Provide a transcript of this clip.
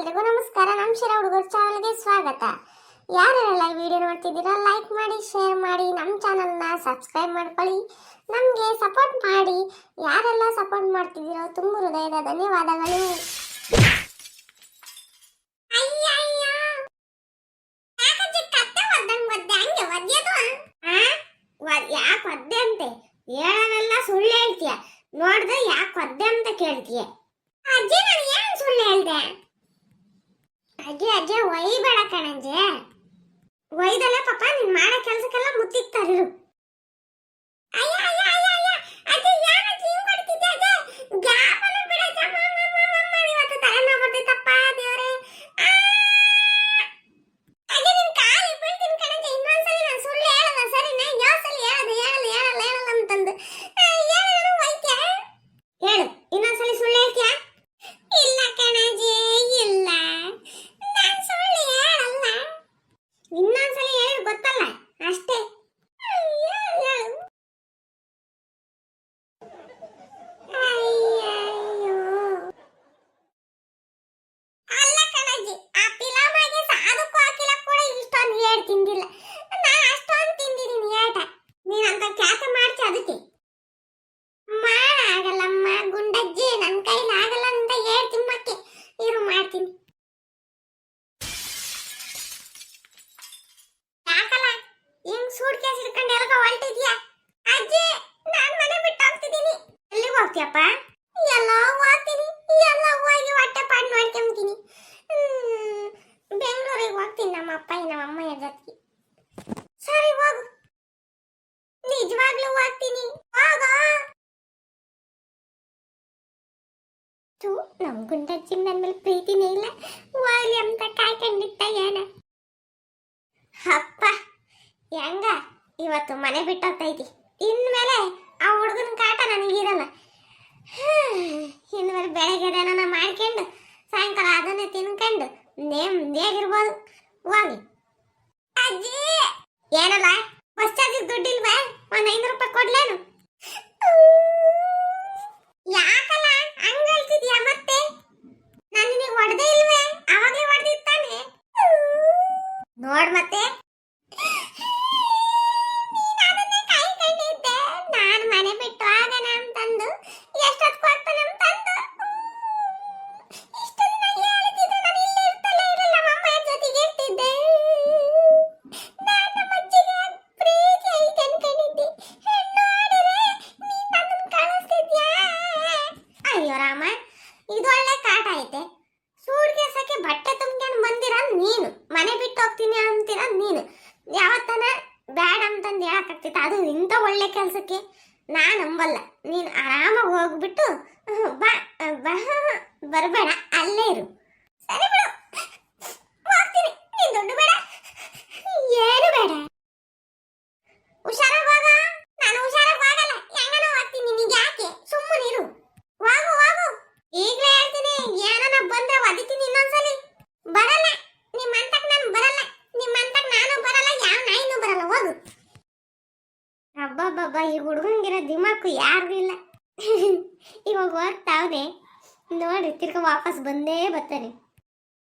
ಎಲ್ರಿಗೂ ನಮಸ್ಕಾರ. ನಮ್ಮ ಶಿರಾ ಹುಡುಗರ ಚಾನಲ್ಗೆ ಸ್ವಾಗತ. ಯಾರೆಲ್ಲ ಈ ವಿಡಿಯೋ ನೋಡ್ತಿದ್ದೀರಾ ಲೈಕ್ ಮಾಡಿ ಶೇರ್ ಮಾಡಿ ನಮ್ಮ ಚಾನಲ್ನ ಸಬ್ಸ್ಕ್ರೈಬ್ ಮಾಡ್ಕೊಳ್ಳಿ. ನಮಗೆ ಸಪೋರ್ಟ್ ಮಾಡಿ. ಯಾರೆಲ್ಲ ಸಪೋರ್ಟ್ ಮಾಡ್ತಿದ್ದೀರೋ, ತುಂಬ ಹೃದಯದ ಧನ್ಯವಾದಗಳು. ಯಾಕ್ ಒದ್ದೆ? ಅಂತೆ? ಸುಳ್ಳು ಹೇಳ್ತೀಯ. ನೋಡ್ದೆ ಯಾಕೆ ಒದ್ದೆ ಅಂತ ಕೇಳ್ತೀಯ? ಅಜ್ಜಿ, ನಾನು ಏನು ಸುಳ್ಳು ಹೇಳ್ದೆ? ಅಜ್ಜಿ ಅಜ್ಜಿ ಒಯ್ಬೇಡ ಕಣಜ್ಜಿ. ಒಯ್ದಲ್ಲ ಪಾಪ ನೀನ್ ಮಾಡೋ. ಏಟ್ ತಿಂದಿಲ್ಲ. ನಾನು ಅಷ್ಟೊಂದು ತಿಂದಿದ್ದೀನಿ ಏಟ ಅಂತ ಖ್ಯಾತ ಮಾಡ್ತಿ ಅದಕ್ಕೆ. ಮಾಡಾಗಲ್ಲಮ್ಮ ಗುಂಡಜ್ಜಿ ನನ್ನ ಕೈಲಿ ಆಗಲ್ಲ ಅಂತ ಹೇಳ್ ತಿಮ್ಮಕ್ಕೆ. ಇರು ಮಾಡ್ತೀನಿ. ಯಾಕಲ್ಲ? ಹಿಂಗ್ ಸೂಟ್ ಕೇಸ್ ಹಿಡ್ಕೊಂಡು ಅಜ್ಜಿ, ನಾನ್ ಮನೆ ಬಿಟ್ಟು ಹೋಗ್ತಿದ್ದೀನಿ ಎಲ್ಲಿಗೆ ಹೋಗ್ತೀಯಪ್ಪ? ಎಲ್ಲ ಹೋಗ್ತೀನಿ. ಎಲ್ಲ ಹೋಗಿ ಹೊಟ್ಟೆ ಪಾಡ್ ಮಾಡ್ಕೊಂತೀನಿ ಹೋಗ್ತೀನಿ ನಮ್ಮ ಅಪ್ಪ ನಮ್ಮ ಅಮ್ಮ ಜೊತೆಗೆ. ಸರಿ ಹೋಗು. ನಿಜವಾಗ್ಲೂ ಹೋಗ್ತೀನಿ. ಹೋಗೋ. ತು, ನಮ್ ಗುಂಡಜ್ಜಿ ನನ್ ಮೇಲೆ ಪ್ರೀತಿನೇ ಇಲ್ಲ. ಹೋಗ್ಲಿ ಅಂತ ಕಾಯ್ಕೊಂಡಿತ್ತ ಏನ. ಅಪ್ಪ, ಹೆಂಗ? ಇವತ್ತು ಮನೆ ಬಿಟ್ಟೋಗ್ತೈತಿ ಇನ್ಮೇಲೆ ಆ ಹುಡುಗನ ಕಾಟ ನನಗಿರಲ್ಲ ಇನ್ಮೇಲೆ ಬೆಳಗ್ಗೆ ಮಾಡ್ಕೊಂಡು, ಸಾಯಂಕಾಲ ಅದನ್ನೇ ತಿನ್ಕೊಂಡು ನೇಮ್ದಿಯಾಗಿರ್ಬೋದು ಹೋಗಿ. ಅಜ್ಜಿ! ಏನಲ್ಲ? ಬಸ್ ಚಾರ್ಜಿಗೆ ದುಡ್ಡಿಲ್ವಾ? ಒಂದ್ ಐನೂರು ರೂಪಾಯಿ ಕೊಡ್ಲೇನು? ರಾಮ ಇದು ಒಳ್ಳೆ ಕಾಟ ಐತೆ. ಸೂಟ್ ಕೇಸಕ್ಕೆ ಬಟ್ಟೆ ತುಂಬ್ಕೊಂಡು ಬಂದಿರ ನೀನು. ಮನೆ ಬಿಟ್ಟು ಹೋಗ್ತೀನಿ ಅಂತೀರ ನೀನು. ಯಾವತ್ತನ ಬ್ಯಾಡ ಅಂತಂದು ಹೇಳಕ್ಕಾಗ್ತಿತ್ತ? ಅದು ಇಂಥ ಒಳ್ಳೆ ಕೆಲಸಕ್ಕೆ? ನಾನು ನಂಬಲ್ಲ. ನೀನು ಆರಾಮಾಗಿ ಹೋಗ್ಬಿಟ್ಟು ಬಾ, ಬರಬೇಡ. ಅಲ್ಲೇ ಇರು. ಸರಿ ಬಿಡು ಹೋಗ್ತೀನಿ ನೀನ್ ದುಡ್ಡು ಬೇಡ ಏನು ಬೇಡ ಹುಷಾರಾಗಿ ಹೋಗ ನಾನು ಹುಷಾರಾಗಿ ಹೋಗಲ್ಲ ಹೆಂಗನ ಹೋಗ್ತೀನಿ ನಿನಗೆ ಯಾಕೆ ಸುಮ್ಮನಿರು ಹೋಗು ಹೋಗು ಈಗಲೇ ಹೇಳ್ತೀನಿ ಏನನ ಬಂದ್ರೆ ಒದಿತೀನಿ ಇನ್ನೊಂದ್ಸಲಿ ಬರಲ್ಲ ನಿಮ್ಮ ಅಂತಕ್ ನಾನು ಬರಲ್ಲ ನಿಮ್ಮ ಅಂತಕ್ ನಾನು ಬರಲ್ಲ ಯಾವ ನಾಯಿನೂ ಬರಲ್ಲ ಹೋಗು ಅಬ್ಬಬ್ಬಬ್ಬ ಈ ಹುಡುಗಂಗಿರೋ ದಿಮಾಕು ಯಾರಿಗೂ ಇಲ್ಲ. ಇವಾಗ ಹೋಗ್ತಾವ್ನೆ ನೋಡಿ ತಿರ್ಗ ವಾಪಸ್ ಬಂದೇ ಬರ್ತಾನೆ.